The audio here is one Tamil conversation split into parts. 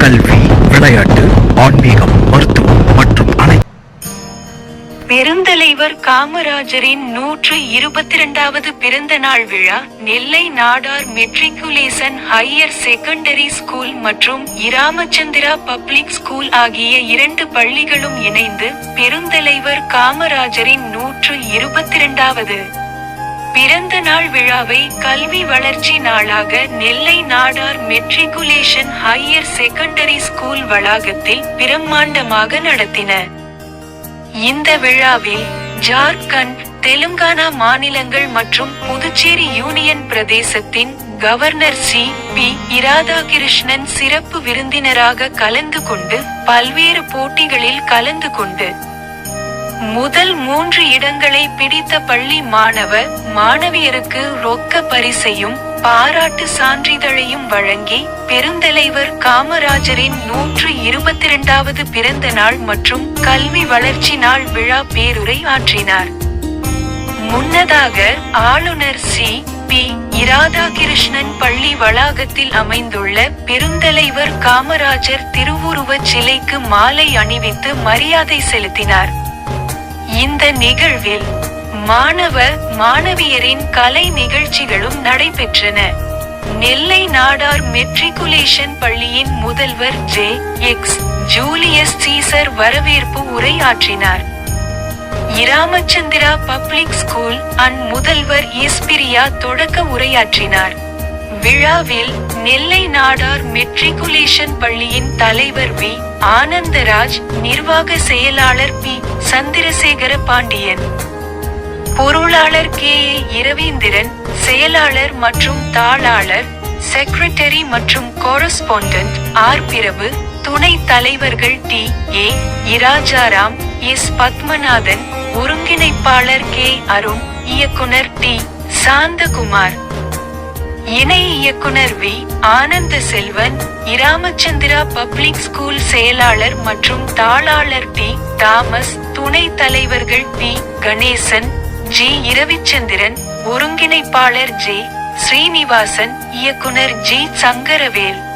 கல்வி விளையாட்டு ஆன்மீகம் மருத்துவம் மற்றும் பெருந்தலைவர் காமராஜரின் நூற்று இருபத்தி இரண்டாவது பிறந்த நாள் விழா Nellai Nadar matriculation higher secondary school மற்றும் இராமச்சந்திரா பப்ளிக் ஸ்கூல் ஆகிய இரண்டு பள்ளிகளும் இணைந்து பெருந்தலைவர் காமராஜரின் நூற்று இருபத்தி இரண்டாவது பிறந்த நாள் விழாவை கல்வி வளர்ச்சி நாளாக Nellai Nadar matriculation higher secondary school வளாகத்தில் பிரம்மாண்டமாக நடத்தின. இந்த விழாவில் ஜார்க்கண்ட் தெலுங்கானா மாநிலங்கள் மற்றும் புதுச்சேரி யூனியன் பிரதேசத்தின் கவர்னர் சி. பி. இராதாகிருஷ்ணன் சிறப்பு விருந்தினராக கலந்து கொண்டு பல்வேறு போட்டிகளில் கலந்து கொண்டு முதல் மூன்று இடங்களை பிடித்த பள்ளி மாணவ மாணவியருக்கு ரொக்க பரிசையும் பாராட்டு சான்றிதழையும் வழங்கி பெருந்தலைவர் காமராஜரின் நூற்று இருபத்தி இரண்டாவது பிறந்த நாள் மற்றும் கல்வி வளர்ச்சி நாள் விழா பேருரை ஆற்றினார். முன்னதாக ஆளுநர் சி. பி. இராதாகிருஷ்ணன் பள்ளி வளாகத்தில் அமைந்துள்ள பெருந்தலைவர் காமராஜர் திருவுருவச் சிலைக்கு மாலை அணிவித்து மரியாதை செலுத்தினார். இந்த நிகழ்வில் மாணவ மாணவியரின் கலை நிகழ்ச்சிகளும் நடைபெற்றன. நெல்லை நாடார் மெட்ரிகுலேஷன் பள்ளியின் முதல்வர் ஜே. எக்ஸ். ஜூலியஸ் சீசர் வரவேற்பு உரையாற்றினார். இராமச்சந்திரா பப்ளிக் ஸ்கூல் அண்ட் முதல்வர் எஸ்பிரியா தொடக்க உரையாற்றினார். விழாவில் நெல்லை நாடார் மெட்ரிகுலேஷன் பள்ளியின் தலைவர் வி. ஆனந்தராஜ் நிர்வாக செயலாளர் பி. சந்திரசேகர பாண்டியன். பொருளாளர் கே. ஏ. இரவீந்திரன் செயலாளர் மற்றும் தாளாளர் செக்ரட்டரி மற்றும் கோரஸ்பாண்டன்ட் ஆர். பிரபு துணை தலைவர்கள் T. A. Rajaram S. Padmanathan ஒருங்கிணைப்பாளர் கே. அருண் இயக்குனர் டி. சாந்தகுமார். இணை இயக்குனர் we. Ananda Selvan இராமச்சந்திரா public school செயலாளர் மற்றும் தாளாளர் டி. தாமஸ் துணை தலைவர்கள் பி. கணேசன் ஜி. இரவிச்சந்திரன் ஒருங்கிணைப்பாளர் ஜே. ஸ்ரீனிவாசன் இயக்குனர் ஜி. சங்கரவேல்.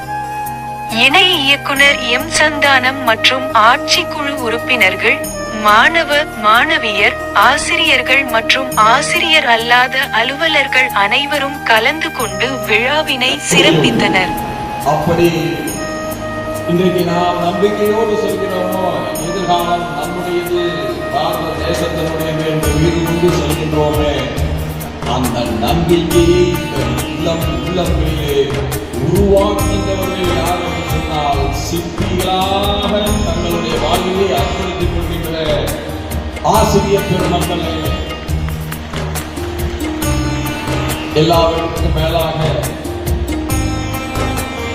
இணை இயக்குனர் எம் சந்தானம் மற்றும் ஆட்சிக்குழு உறுப்பினர்கள் மாணவ மாணவியர் ஆசிரியர்கள் மற்றும் ஆசிரியர் அல்லாத அலுவலர்கள் அனைவரும் கலந்து கொண்டு விழாவினை சிறப்பித்தனர். அப்படி இன்றைக்கு நாம் நம்பிக்கையோடு சொல்கிறோமோ? எதிர்காலம் நம்முடையது. பாரத தேசத்தினுடைய என்று உயிர் கொண்டு சொல்கின்றோமே. அந்த நம்பிக்கையை இந்த உள்ளம் உள்ளங்களிலே உருவாக்கின்றவர்கள் யாரும் சொன்னால் சிற்பிகளாக தங்களுடைய வாழ்வியை அர்ப்பணித்துக் கொள்கின்ற ஆசிரியர் பெருமக்களே எல்லாவற்றுக்கும் மேலாக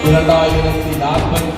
இரண்டாயிரத்தி நாற்பத்தி